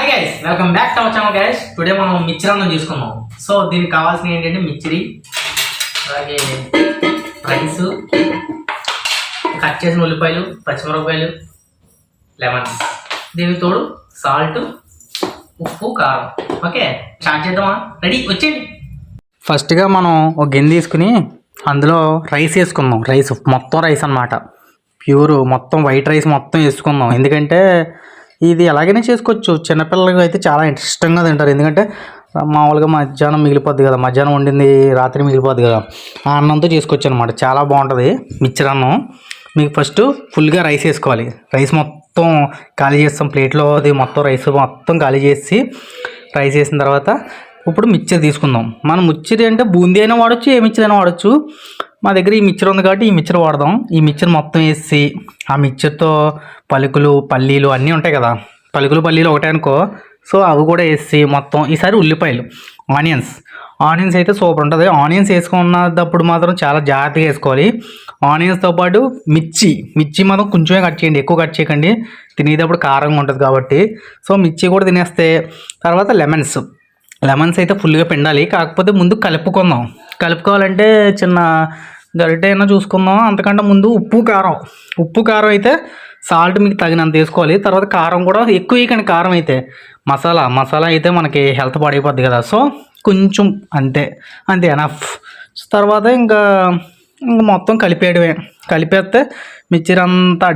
Hi guys welcome back to our channel guys today మనం mixture అన్నం చేసుకున్నాం so దీనికి కావాల్సిన ఏంటంటే మిచ్చిరి అలాగే రైస్ కట్ చేసిన ఉల్లిపాయలు పచ్చిమిరపకాయలు లెమన్స్ దీనికి తోడు సాల్ట్ ఉప్పు కారం. ఓకే స్టార్ట్ చేద్దామా? రెడీ వచ్చేయండి. ఫస్ట్గా మనం ఒక గిన్నె తీసుకుని అందులో రైస్ వేసుకుందాం. రైస్ మొత్తం రైస్ అన్నమాట. ప్యూర్ మొత్తం వైట్ రైస్ మొత్తం వేసుకుందాం. ఎందుకంటే ఇది ఎలాగైనా చేసుకోవచ్చు. చిన్నపిల్లలకి అయితే చాలా ఇష్టంగా తింటారు. ఎందుకంటే మామూలుగా మధ్యాహ్నం మిగిలిపోద్ది కదా. మధ్యాహ్నం వండింది రాత్రి మిగిలిపోద్ది కదా. ఆ అన్నంతో చేసుకోవచ్చు అనమాట చాలా బాగుంటుంది. మిక్చర్ అన్నం. మీకు ఫస్ట్ ఫుల్గా రైస్ వేసుకోవాలి. రైస్ మొత్తం ఖాళీ చేస్తాం. ప్లేట్లో అది మొత్తం రైస్ మొత్తం ఖాళీ చేసి రైస్ వేసిన తర్వాత ఇప్పుడు మిక్చర్ తీసుకుందాం. మనం మిక్చర్ అంటే బూందీ అయినా వాడచ్చు ఏ మిక్చర్ అయినా వాడచ్చు. మా దగ్గర ఈ మిక్చర్ ఉంది కాబట్టి ఈ మిక్చర్ వాడదాం. ఈ మిక్చర్ మొత్తం వేసి ఆ మిక్చర్తో పలుకులు పల్లీలు అన్నీ ఉంటాయి కదా. పలుకులు పల్లీలు ఒకటే అనుకో. సో అవి కూడా వేసి మొత్తం ఈసారి ఉల్లిపాయలు ఆనియన్స్. ఆనియన్స్ అయితే సూపర్ ఉంటుంది. ఆనియన్స్ వేసుకున్నప్పుడు మాత్రం చాలా జాగ్రత్తగా వేసుకోవాలి. ఆనియన్స్తో పాటు మిర్చి మిర్చి మాత్రం కొంచెమే కట్ చేయండి ఎక్కువ కట్ చేయకండి. తినేటప్పుడు కారంగా ఉంటుంది కాబట్టి. సో మిర్చి కూడా తినేస్తే తర్వాత లెమన్స్. లెమన్స్ అయితే ఫుల్గా పిండాలి. కాకపోతే ముందు కలుపుకుందాం. కలుపుకోవాలంటే చిన్న గరిటె అయినా చూసుకుందాం. అంతకంటే ముందు ఉప్పు కారం. ఉప్పు కారం అయితే సాల్ట్ మీకు తగినంత వేసుకోవాలి. తర్వాత కారం కూడా ఎక్కువ వేయకండి. కారం అయితే మసాలా మసాలా అయితే మనకి హెల్త్ పాడైపోద్ది కదా. సో కొంచెం అంతే. అంతే ఎనఫ్. తర్వాత ఇంకా ఇంకా మొత్తం కలిపేయడమే. కలిపేస్తే మిక్చర్ అంతా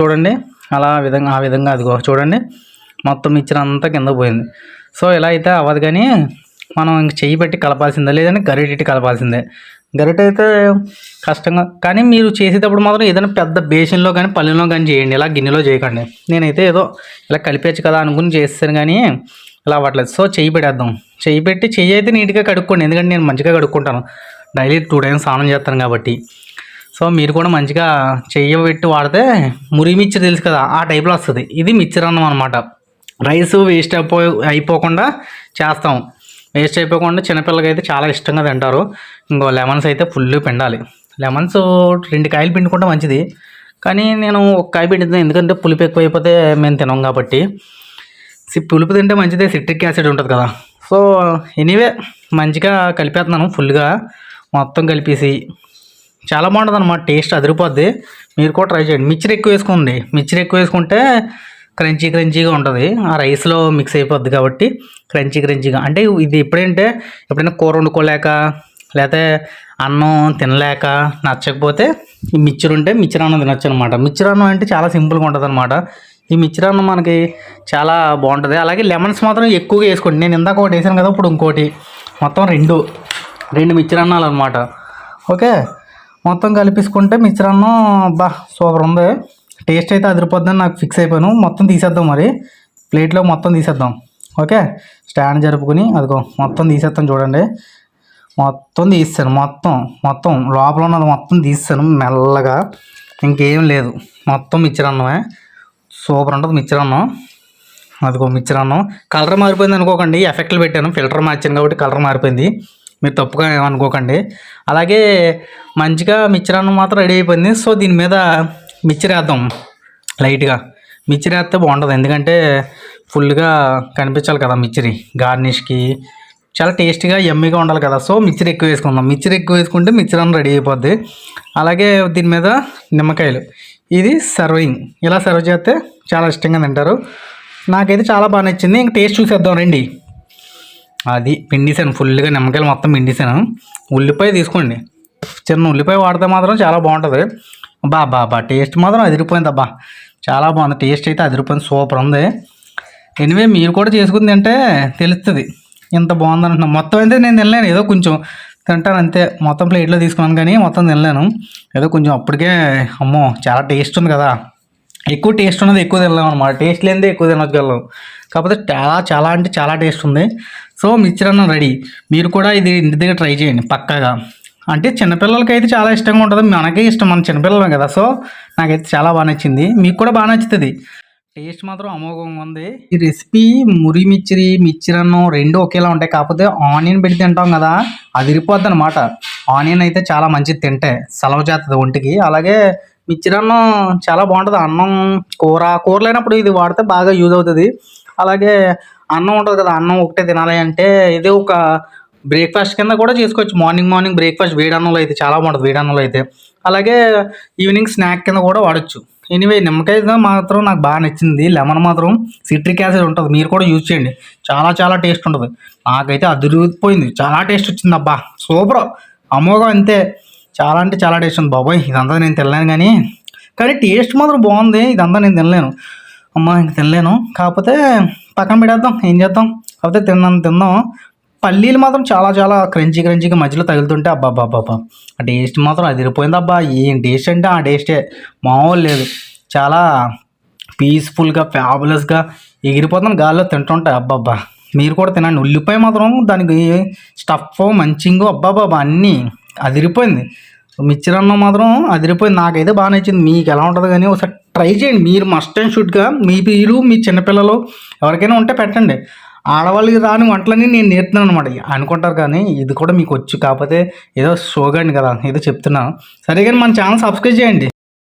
చూడండి. అలా విధంగా ఆ విధంగా అదిగో చూడండి. మొత్తం మిక్చర్ అంతా కింద పోయింది. సో ఇలా అయితే అవ్వదు కానీ మనం ఇంక చెయ్యి పెట్టి కలపాల్సిందే లేదంటే గరిటెట్టి కలపాల్సిందే. గరిట అయితే కష్టంగా కానీ మీరు చేసేటప్పుడు మాత్రం ఏదైనా పెద్ద బేసిన్లో కానీ పల్లెలో కానీ చేయండి ఇలా గిన్నెలో చేయకండి. నేనైతే ఏదో ఇలా కలిపేచ్చు కదా అనుకుని చేస్తాను కానీ ఇలా అవ్వట్లేదు. సో చెయ్యి పెట్టేద్దాం. చెయ్యి పెట్టి చెయ్యి అయితే నీట్గా కడుక్కోండి ఎందుకంటే నేను మంచిగా కడుక్కుంటాను. డైలీ టూ టైమ్స్ స్నానం చేస్తాను కాబట్టి. సో మీరు కూడా మంచిగా చెయ్యి పెట్టి వాడితే మురి మిక్చర్ తెలుసు కదా ఆ టైప్లో వస్తుంది. ఇది మిక్చర్ అన్నం అనమాట రైస్ వేస్ట్ అయిపో అయిపోకుండా చేస్తాం. వేస్ట్ అయిపోకుండా చిన్నపిల్లలకి అయితే చాలా ఇష్టంగా తింటారు. ఇంకో లెమన్స్ అయితే ఫుల్ పిండాలి. లెమన్స్ రెండు కాయలు పిండుకుంటే మంచిది. కానీ నేను ఒక కాయ పిండుతాను ఎందుకంటే పులుపు ఎక్కువ అయిపోతే మేము తినం కాబట్టి. సి- పులుపు తింటే మంచిదే సిట్రిక్ యాసిడ్ ఉంటుంది కదా. సో ఎనీవే మంచిగా కలిపేస్తున్నాను ఫుల్గా. మొత్తం కలిపేసి. చాలా బాగుంటుంది అనమాట టేస్ట్ అదిరిపోద్ది. మీరు కూడా ట్రై చేయండి. మిక్చర్ ఎక్కువ వేసుకోండి. మిక్చర్ ఎక్కువ వేసుకుంటే క్రంచీ క్రంచీగా ఉంటుంది. ఆ రైస్లో మిక్స్ అయిపోద్ది కాబట్టి క్రంచీ క్రంచీగా. అంటే ఇది ఎప్పుడంటే ఎప్పుడైనా కూర వండుకోలేక లేకపోతే అన్నం తినలేక నచ్చకపోతే ఈ మిక్చర్ ఉంటే మిక్చర్ అన్నం తినొచ్చు అనమాట మిక్చర్ అన్నం అంటే చాలా సింపుల్గా ఉంటుంది అనమాట ఈ మిక్చర్ అన్నం మనకి చాలా బాగుంటుంది. అలాగే లెమన్స్ మాత్రం ఎక్కువగా వేసుకోండి. నేను ఇందాక ఒకటి వేసాను కదా ఇప్పుడు ఇంకోటి. మొత్తం రెండు. రెండు మిక్చర్ అన్నాలు అనమాట ఓకే? మొత్తం కలిపేసుకుంటే మిక్చర్ అన్నం బా సూపర్ ఉంది. టేస్ట్ అయితే అదిరిపోద్దని నాకు ఫిక్స్ అయిపోయాను. మొత్తం తీసేద్దాం మరి. ప్లేట్లో మొత్తం తీసేద్దాం. ఓకే? స్టాండ్ జరుపుకుని అదిగో మొత్తం తీసేద్దాం చూడండి. మొత్తం తీస్తాను మొత్తం మొత్తం లోపల ఉన్నది మొత్తం తీస్తాను మెల్లగా. ఇంకేం లేదు. మొత్తం మిచ్చరన్నమే అన్నమే. సూపర్ ఉంటుంది మిచ్చరన్నం అన్నం. అదిగో మిచ్చరన్నం అన్నం. కలర్ మారిపోయింది అనుకోకండి. ఎఫెక్ట్లు పెట్టాను. ఫిల్టర్ మార్చాను కాబట్టి కలర్ మారిపోయింది. మీరు తప్పుగా ఏమనుకోకండి. అలాగే మంచిగా మిచ్చరన్నం మాత్రం రెడీ అయిపోయింది. సో దీని మీద మిక్చర్ వేద్దాం లైట్గా. మిక్చర్ వేస్తే బాగుంటుంది ఎందుకంటే ఫుల్గా కనిపించాలి కదా మిక్చరీ గార్నిష్కి చాలా టేస్టీగా ఎమ్మీగా ఉండాలి కదా. సో మిక్చర్ ఎక్కువ వేసుకుందాం. మిక్చర్ ఎక్కువ వేసుకుంటే మిక్చర్ అన్నం రెడీ అయిపోద్ది. అలాగే దీని మీద నిమ్మకాయలు. ఇది సర్వింగ్ ఇలా సర్వ్ చేస్తే చాలా ఇష్టంగా తింటారు. నాకైతే చాలా బాగా నచ్చింది. ఇంక టేస్ట్ చూసేద్దాం రండి. అది పిండిసాను ఫుల్గా నిమ్మకాయలు మొత్తం పిండిసాను ఉల్లిపాయ తీసుకోండి. చిన్న ఉల్లిపాయ వాడితే మాత్రం చాలా బాగుంటుంది. బా బా బా టేస్ట్ మాత్రం అదిరిపోయింది అబ్బా. చాలా బాగుంది. టేస్ట్ అయితే అదిరిపోయింది. సూపర్ ఉంది. ఎనివే మీరు కూడా చేసుకుని తింటే తెలుస్తుంది. ఇంత బాగుంది అంటున్నాను. మొత్తం అయితే నేను తినలేను. ఏదో కొంచెం తింటాను అంతే. మొత్తం ప్లేట్లో తీసుకున్నాను కానీ మొత్తం తినలేను. ఏదో కొంచెం అప్పటికే అమ్మో చాలా టేస్ట్ ఉంది కదా. ఎక్కువ టేస్ట్ ఉన్నది ఎక్కువ తినలేము అనమాట టేస్ట్ లేనిదే ఎక్కువ తినగలం. కాకపోతే చాలా చాలా అంటే చాలా టేస్ట్ ఉంది. సో మిక్చర్ అన్నం రెడీ మీరు కూడా ఇది ఇంటి దగ్గర ట్రై చేయండి. పక్కాగా. అంటే చిన్నపిల్లలకి అయితే చాలా ఇష్టంగా ఉంటుంది. మనకే ఇష్టం మన చిన్నపిల్లలమే కదా. సో నాకైతే చాలా బాగా నచ్చింది. మీకు కూడా బాగా నచ్చుతుంది. టేస్ట్ మాత్రం అమోఘంగా ఉంది. ఈ రెసిపీ మురి మిర్చిరి మిర్చిర్ అన్నం రెండు ఒకేలా ఉంటాయి. కాకపోతే ఆనియన్ పెట్టి తింటాం కదా. అదిరిపోద్ది అనమాట ఆనియన్ అయితే చాలా మంచిది తింటే. సలవ చేస్తుంది ఒంటికి. అలాగే మిచ్చిరన్నం చాలా బాగుంటుంది. అన్నం కూర కూర లేనప్పుడు ఇది వాడితే బాగా యూజ్ అవుతుంది. అలాగే అన్నం ఉంటుంది కదా. అన్నం ఒకటే తినాలి అంటే ఇది ఒక బ్రేక్ఫాస్ట్ కింద కూడా చేసుకోవచ్చు. మార్నింగ్ మార్నింగ్ బ్రేక్ఫాస్ట్ వేడన్నంలో అయితే చాలా బాగుంటుంది వేడన్నంలో అయితే. అలాగే ఈవినింగ్ స్నాక్ కింద కూడా వాడచ్చు. ఎనీవే నిమ్మకాయ మాత్రం నాకు బాగా నచ్చింది. లెమన్ మాత్రం సిట్రిక్ యాసిడ్ ఉంటుంది. మీరు కూడా యూజ్ చేయండి. చాలా చాలా టేస్ట్ ఉంటుంది. నాకైతే అదిరిగిపోయింది చాలా టేస్ట్ వచ్చింది అబ్బా. సూపర్. అమోఘం అంతే. చాలా అంటే చాలా టేస్ట్ ఉంది బాబాయ్. ఇదంతా నేను తినలేను కానీ కానీ టేస్ట్ మాత్రం బాగుంది. ఇదంతా నేను తినలేను. అమ్మ ఇంక తినలేను. కాకపోతే పక్కన పెట్టేద్దాం. ఏం చేద్దాం? కాకపోతే తిన్నాను తిందాం పల్లీలు మాత్రం చాలా చాలా క్రంచి క్రంచీగా మధ్యలో తగులుతుంటే అబ్బా అబ్బా అబ్బా ఆ టేస్ట్ మాత్రం అదిరిపోయింది అబ్బా. ఏం టేస్ట్ అంటే ఆ టేస్టే. మామూలు లేదు. చాలా పీస్ఫుల్గా ఫ్యాబులస్గా ఎగిరిపోతాం గాల్లో తింటుంటే అబ్బబ్బా. మీరు కూడా తినండి. ఉల్లిపాయ మాత్రం దానికి స్టఫ్ మంచింగు అబ్బాబాబా అన్నీ అదిరిపోయింది. మిక్చర్ అన్నం మాత్రం అదిరిపోయింది. నాకైతే బాగా నచ్చింది. మీకు ఎలా ఉంటుంది కానీ ఒకసారి ట్రై చేయండి. మీరు మస్ట్ అండ్ షుడ్గా మీ మీరు మీ చిన్నపిల్లలు ఎవరికైనా ఉంటే పెట్టండి. ఆడవాళ్ళకి రాని వంటలని నేను నేర్తున్నాను అనమాట అనుకుంటారు కానీ ఇది కూడా మీకు వచ్చు. కాకపోతే ఏదో షోగండి కదా ఏదో చెప్తున్నాను సరే కానీ మన ఛానల్ సబ్స్క్రైబ్ చేయండి.